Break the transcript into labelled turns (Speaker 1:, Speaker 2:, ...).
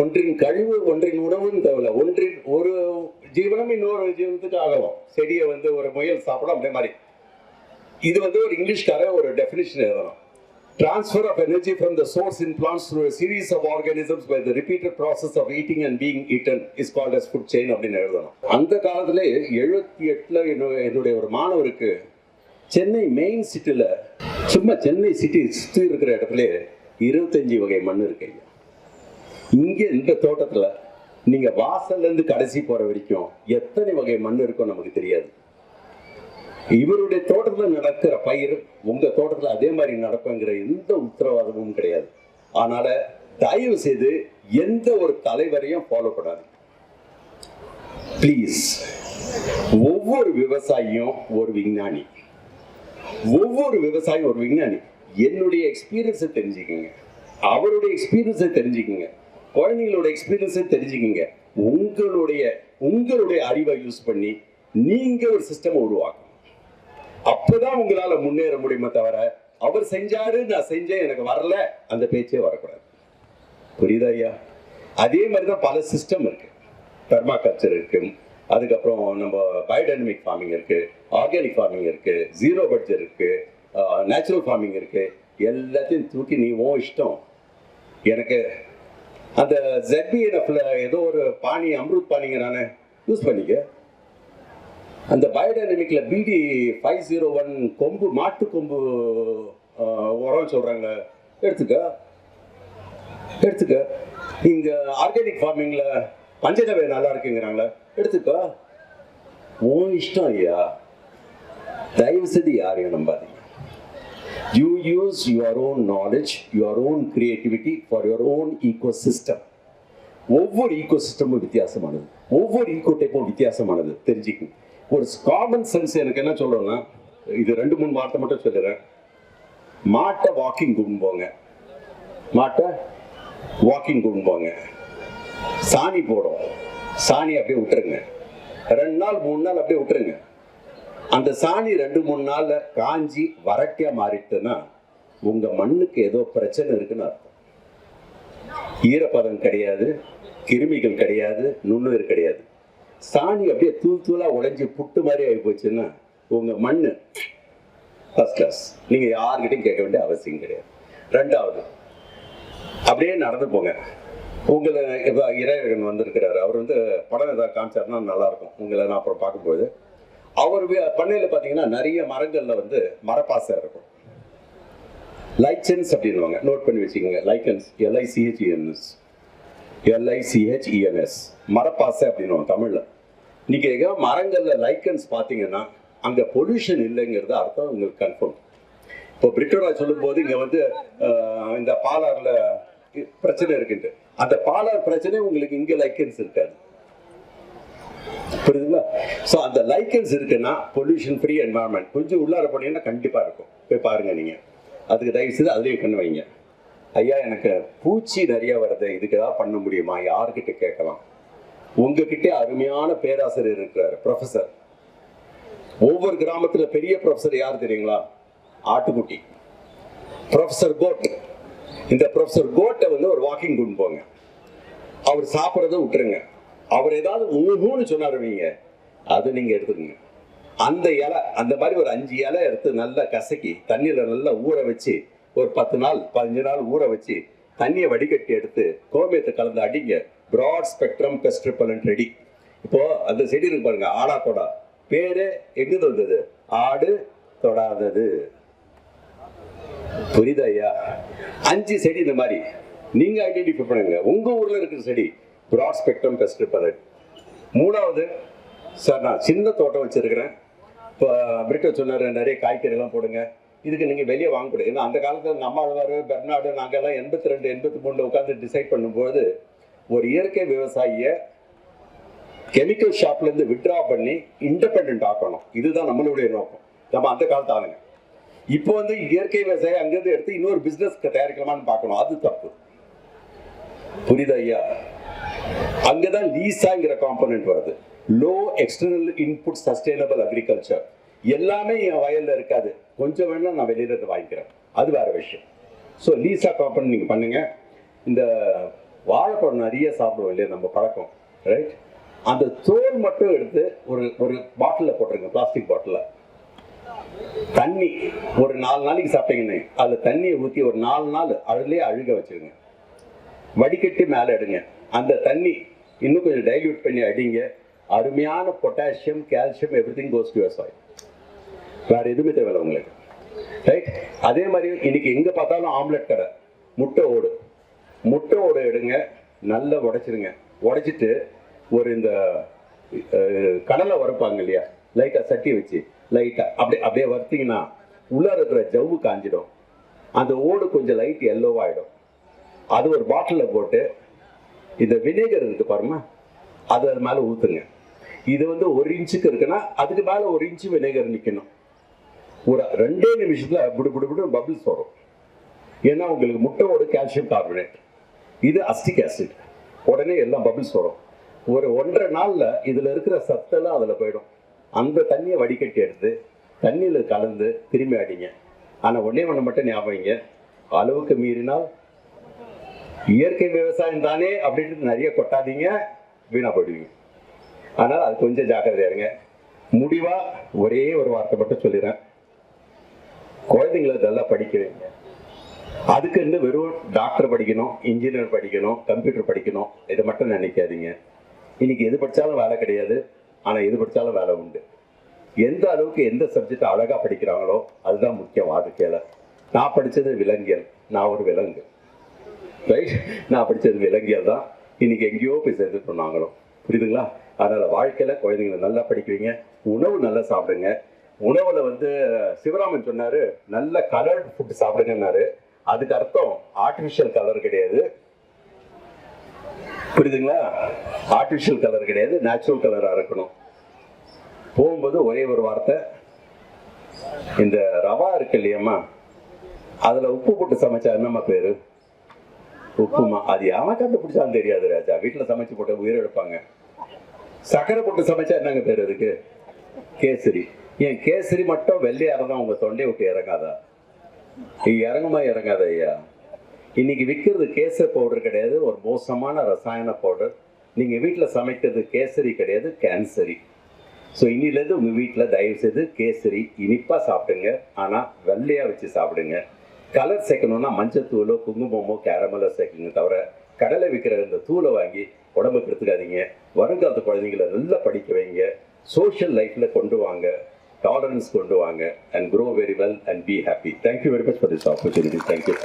Speaker 1: ஒன்றின் கழிவு ஒன்றின் உணவுன்னு தேவையில்ல. ஒன்றின் ஒரு ஜீவனம் இன்னொரு ஜீவனத்துக்கு ஆகலாம் செடியை வந்து ஒரு முயல் சாப்பிடும் அப்படியே மாதிரி. இது வந்து ஒரு இங்கிலீஷ்கார ஒரு டெஃபினிஷன் எழுதணும் Transfer of energy from the source in plants through a series of organisms by the repeated process of eating and being eaten is called as food chain அப்படின்னு எழுதணும். அந்த காலத்துல எழுபத்தி எட்டுல என்னுடைய ஒரு மாணவருக்கு சென்னை மெயின் சிட்டில சும்மா சென்னை சிட்டி சுற்றி இருக்கிற இடத்துல இருபத்தஞ்சு வகை மண் இருக்கு. இங்கே இந்த தோட்டத்தில் நீங்கள் வாசல்லேருந்து கடைசி போகிற வரைக்கும் எத்தனை வகை மண் இருக்கும் நமக்கு தெரியாது. இவருடைய தோட்டத்தில் நடக்கிற பயிர் உங்கள் தோட்டத்தில் அதே மாதிரி நடக்குங்கிற எந்த உத்தரவாதமும் கிடையாது. அதனால் தயவு செய்து எந்த ஒரு தலைவரையும் ஃபாலோ பண்ணாது ப்ளீஸ் ஒவ்வொரு விவசாயியும் ஒரு விஞ்ஞானி. ஒவ்வொரு விவசாயியும் ஒரு விஞ்ஞானி. என்னுடைய எக்ஸ்பீரியன்ஸை தெரிஞ்சுக்கங்க. அவருடைய எக்ஸ்பீரியன்ஸை தெரிஞ்சுக்கங்க. குழந்தைங்களோட எக்ஸ்பீரியன்ஸை தெரிஞ்சுக்கிங்க. உங்களுடைய உங்களுடைய அறிவை யூஸ் பண்ணி நீங்க ஒரு சிஸ்டம் உருவாக்கும் அப்பதான் உங்களால முன்னேற முடியுமே தவிர அவர் செஞ்சாரு நான் செஞ்சேன் எனக்கு வரல அந்த பேச்சே வரக்கூடாது. புரியுதா ஐயா? அதே மாதிரி தான் பல சிஸ்டம் இருக்கு. பெர்மாகல்ச்சர் இருக்கு. அதுக்கப்புறம் நம்ம பயோடைனமிக் ஃபார்மிங் இருக்கு ஆர்கானிக் ஃபார்மிங் இருக்கு ஜீரோ பட்ஜெட் இருக்கு நேச்சுரல் ஃபார்மிங் இருக்கு. எல்லாத்தையும் தூக்கி நீ ஓ இஷ்டம். எனக்கு அந்த ஜெட்பிஎன்எஃப்ல ஏதோ ஒரு பாணி அம்ருத் பாணிங்க நான் யூஸ் பண்ணிக்க. அந்த பயோடைனமிக்ல பிடி ஃபைவ் ஜீரோ ஒன் கொம்பு மாட்டு கொம்பு உரம் சொல்றாங்க. எடுத்துக்க. எடுத்துக்க. இங்க ஆர்கானிக் ஃபார்மிங்ல பஞ்சகவ்ய நல்லா இருக்குங்கிறாங்களே எடுத்துக்க. உன் இஷ்டம் ஐயா. தயவு செய்து யாரையும் நம்பாதீங்க. You use your own knowledge your own creativity for your own eco system ஒவ்வொரு ஈகோ சிஸ்டமும் வித்தியாசமானது. ஒவ்வொரு ஈகோ டைப்பும் வித்தியாசமானது. தெரிஞ்சுக்கணும் ஒரு காமன் சென்ஸ் எனக்கு என்ன சொல்கிறோன்னா இது ரெண்டு மூணு வார்த்தை மட்டும் சொல்லிடுறேன். மாட்டை வாக்கிங் கூட்டின்னு போங்க. மாட்டை வாக்கிங் கூட்டின்னு போங்க. சாணி போடும். சாணி அப்படியே விட்டுருங்க. ரெண்டு நாள் மூணு நாள் அப்படியே விட்டுருங்க. அந்த சாணி ரெண்டு மூணு நாள்ல காஞ்சி வறட்டியா மாறிட்டுன்னா உங்க மண்ணுக்கு ஏதோ பிரச்சனை இருக்குன்னு அர்த்தம். ஈரப்பதம் கிடையாது கிருமிகள் கிடையாது நுண்ணுயிர் கிடையாது. சாணி அப்படியே தூள் தூளா உடைஞ்சி புட்டு மாதிரி ஆகி போச்சுன்னா உங்க மண்ணு ஃபர்ஸ்ட் கிளாஸ் நீங்க யார்கிட்டயும் கேட்க வேண்டிய அவசியம் கிடையாது. ரெண்டாவது அப்படியே நடந்து போங்க. உங்களை இப்போ இறைவன் வந்திருக்கிறாரு. அவர் வந்து படம் ஏதாவது காமிச்சாருன்னா நல்லா இருக்கும். உங்களை நான் அப்புறம் பார்க்கும்போது அவர் வி- பண்ணையில பார்த்தீங்கன்னா நிறைய மரங்கள்ல வந்து மரப்பாசை இருக்கும். லைச்சன்ஸ் அப்படின்னுவாங்க. நோட் பண்ணி வச்சுக்கோங்க. லைக்கன்ஸ் எல்ஐசிஹெச்இஎன்எஸ் எல்ஐசிஹெச்இஎன்எஸ் மரப்பாசை அப்படின்னுவாங்க தமிழ்ல. நீங்க எங்க மரங்கள்ல லைக்கன்ஸ் பார்த்தீங்கன்னா அங்க பொல்யூஷன் இல்லைங்கிறது அர்த்தம் உங்களுக்கு கன்ஃபார்ம் இப்போ பிரிட்டோரா சொல்லும்போது இங்க வந்து இந்த பாலாரில் பிரச்சனை இருக்குன்ட்டு. அந்த பாலார் பிரச்சனை உங்களுக்கு இங்கே லைக்கன்ஸ் இருக்காது. புரியுதுங்களா? ஸோ அந்த லைக்கன்ஸ் இருக்குன்னா பொல்யூஷன் ஃப்ரீ என்வாரன்மெண்ட் கொஞ்சம் உள்ளார போனீங்கன்னா கண்டிப்பாக இருக்கும். போய் பாருங்கள் நீங்கள் அதுக்கு தயவு செய்து அதுலேயும் கண்ணு வைங்க. ஐயா எனக்கு பூச்சி நிறைய வருது. இதுக்கு ஏதாவது பண்ண முடியுமா? யாருக்கிட்ட கேட்கலாம். உங்ககிட்ட அருமையான பேராசிரியர் இருக்கிறார் ப்ரொஃபசர் ஒவ்வொரு கிராமத்தில் பெரிய ப்ரொஃபசர் யார் தெரியுங்களா? ஆட்டுக்குட்டி. ப்ரொஃபசர் கோட் இந்த ப்ரொஃபஸர் கோட்டை வந்து ஒரு வாக்கிங் கொண்டு போங்க. அவர் சாப்பிட்றத விட்டுருங்க. அவர் ஏதாவது ஊன்னு சொன்னார் வைங்க அதை நீங்க எடுத்துக்கங்க. அந்த இலை அந்த மாதிரி ஒரு அஞ்சு இலை எடுத்து நல்லா கசக்கி தண்ணியில நல்லா ஊற வச்சு ஒரு பத்து நாள் பதினஞ்சு நாள் ஊற வச்சு தண்ணியை வடிகட்டி எடுத்து கோமியத்தை கலந்து அடிங்க. Broad spectrum pest repellent ready இப்போ அந்த செடி இருக்கு பாருங்க ஆடா கொடா. பேரு எங்க இருந்தது ஆடு தொடாதது. புரியுதா ஐயா? அஞ்சு செடி இந்த மாதிரி. நீங்க ஐடென்டிஃபை பண்ணுங்க. உங்க ஊர்ல இருக்கிற செடி ப்ராட் ஸ்பெக்ட்ரம் பெஸ்ட் மூணாவது சார் நான் சின்ன தோட்டம் வச்சுருக்கிறேன். இப்போ பிரிட்டோ சொன்னார் நிறைய காய்கறிலாம் போடுங்க. இதுக்கு நீங்கள் வெளியே வாங்கக்கூடாது ஏன்னா அந்த காலத்தில் நம்ம நம்மாழ்வார் பெர்னாடு நாங்கள்லாம் எண்பத்தி ரெண்டு எண்பத்தி மூணில் உட்காந்து டிசைட் பண்ணும்போது ஒரு இயற்கை விவசாயியை கெமிக்கல் ஷாப்லேருந்து விட்ரா பண்ணி இண்டிபெண்ட் ஆக்கணும். இதுதான் நம்மளுடைய நோக்கம். நம்ம அந்த காலத்து ஆளுங்க. இப்போ வந்து இயற்கை விவசாயம் அங்கேருந்து எடுத்து இன்னொரு பிஸ்னஸ் தயாரிக்கலாமான்னு பார்க்கணும். அது தப்பு. புரியுதா ஐயா? அங்கதான் லீசாங்கிற காம்பனன்ட் வருது. Low external input sustainable agriculture எல்லாமே என் வயல்ல இருக்காது. கொஞ்சம் வேணா நான் வெளியில வாங்கிக்கிறேன். அது வேற விஷயம். ஸோ லீசா காம்பனன்ட் நீங்க பண்ணுங்க. இந்த வாழைப்பழம் நிறைய சாப்பிடுவோம் இல்லையா? நம்ம பழக்கம். ரைட் அந்த தோல் மட்டும் எடுத்து ஒரு ஒரு பாட்டிலில் போட்டுருங்க. பிளாஸ்டிக் பாட்டிலில் தண்ணி. ஒரு நாலு நாளைக்கு சாப்பிட்டீங்கன்னு அதில் தண்ணியை ஊற்றி ஒரு நாலு நாள் அதுலேயே அழுக வச்சிருங்க. வடிகட்டி மேலே எடுங்க. அந்த தண்ணி இன்னும் கொஞ்சம் டைல்யூட் பண்ணி அடிங்க. அருமையான potassium calcium everything goes to your soil வேற எதுவுமே தேவையில்ல உங்களுக்கு. ரைட் அதே மாதிரி இன்னைக்கு எங்க பார்த்தாலும் ஆம்லெட் கடை. முட்டை ஓடு. முட்டை ஓடு எடுங்க. நல்லா உடைச்சிருங்க. உடைச்சிட்டு ஒரு இந்த கடலை வறுப்பாங்க இல்லையா? லைட்டாக சட்டி வச்சு லைட்டாக அப்படியே அப்படியே வறுத்தீங்கன்னா உள்ளே இருக்கிற ஜவ்வு காஞ்சிடும். அந்த ஓடு கொஞ்சம் லைட் எல்லோவாயிடும் அது ஒரு பாட்டிலில் போட்டு இந்த வினேகர் இருக்கு பாருமா அது அது மேலே ஊற்றுங்க இது வந்து ஒரு இன்ச்சுக்கு இருக்குன்னா அதுக்கு மேலே ஒரு இன்ச்சு வினேகர் நிற்கணும் ஒரு ரெண்டே நிமிஷத்தில் புடு புடு புடு பபிள்ஸ் வரும். ஏன்னா உங்களுக்கு முட்டையோட கால்சியம் கார்பனேட். இது அஸ்டிக் ஆசிட். உடனே எல்லாம் பபிள்ஸ் வரும். ஒரு ஒன்றரை நாளில் இதில் இருக்கிற சத்தெல்லாம் அதில் போயிடும். அந்த தண்ணியை வடிகட்டி எடுத்து தண்ணியில் கலந்து திரும்பி அடிங்க. ஆனால் ஒன்றே ஒன்று மட்டும் ஞாபகம் அளவுக்கு மீறினால் இயற்கை விவசாயம் தானே அப்படின்ட்டு நிறைய கொட்டாதீங்க வீணா போயிடுவீங்க. ஆனால் அது கொஞ்சம் ஜாக்கிரதையா இருங்க. முடிவா ஒரே ஒரு வார்த்தை மட்டும் சொல்லிடுறேன். குழந்தைங்களை நல்லா படிக்க வைங்க. அதுக்கு இருந்து வெறும் டாக்டர் படிக்கணும் இன்ஜினியர் படிக்கணும் கம்ப்யூட்டர் படிக்கணும் இதை மட்டும் நினைக்காதீங்க. இன்னைக்கு எது படித்தாலும் வேலை கிடையாது ஆனால் எது படித்தாலும் வேலை உண்டு. எந்த அளவுக்கு எந்த சப்ஜெக்ட் அழகாக படிக்கிறாங்களோ அதுதான் முக்கியம் வாழ்க்கையில் நான் படித்தது விலங்கியல் நான் ஒரு விலங்கு. ரைட் நான் படித்தது விலங்கியல் தான். இன்னைக்கு எங்கேயோ போய் சேர்ந்துட்டோம் நாங்களும் புரியுதுங்களா? அதனால் வாழ்க்கையில் குழந்தைங்களை நல்லா படிக்குவீங்க உணவு நல்லா சாப்பிடுங்க. உணவில் வந்து சிவராமன் சொன்னார் நல்ல கலர்டு ஃபுட் சாப்பிடுங்கன்னாரு. அதுக்கு அர்த்தம் ஆர்டிஃபிஷியல் கலர் கிடையாது. புரியுதுங்களா? ஆர்டிஃபிஷியல் கலர் கிடையாது நேச்சுரல் கலராக இருக்கணும். போகும்போது ஒரே ஒரு வார்த்தை இந்த ரவா இருக்கு இல்லையம்மா? அதில் உப்பு போட்டு சமைச்சா என்னம்மா பேர்? உப்புமா அது யாம கண்டுபிடிச்சாலும் தெரியாது ராஜா. வீட்டுல சமைச்சு போட்டு உயிர் எடுப்பாங்க சக்கரை போட்டு சமைச்சா என்னங்க பேர் அதுக்கு? கேசரி. ஏன் கேசரி மட்டும் வெள்ளையா இருந்தா உங்க தொண்டையை விட்டு இறங்காதா? இறங்குமா இறங்காத ஐயா? இன்னைக்கு விற்கிறது கேசரி பவுடர் கிடையாது. ஒரு மோசமான ரசாயன பவுடர். நீங்க வீட்டில் சமைக்கிறது கேசரி கிடையாது கேன்சரி. ஸோ இன்னிலேருந்து உங்கள் வீட்டில் தயவு செய்து கேசரி இனிப்பாக சாப்பிடுங்க. ஆனால் வெள்ளையாக வச்சு சாப்பிடுங்க. கலர் சேர்க்கணும்னா மஞ்சத்தூளோ குங்குமமோ கேரமலோ சேர்க்குங்க தவிர கடலை விற்கிற இந்த தூளை வாங்கி உடம்புக்கு எடுத்துக்காதீங்க. வருங்காலத்து குழந்தைங்களை நல்லா படிக்க வைங்க. சோஷியல் லைஃப்பில் கொண்டு வாங்க. டாலரன்ஸ் கொண்டு வாங்க. And grow very well and be happy thank you very much for this opportunity thank you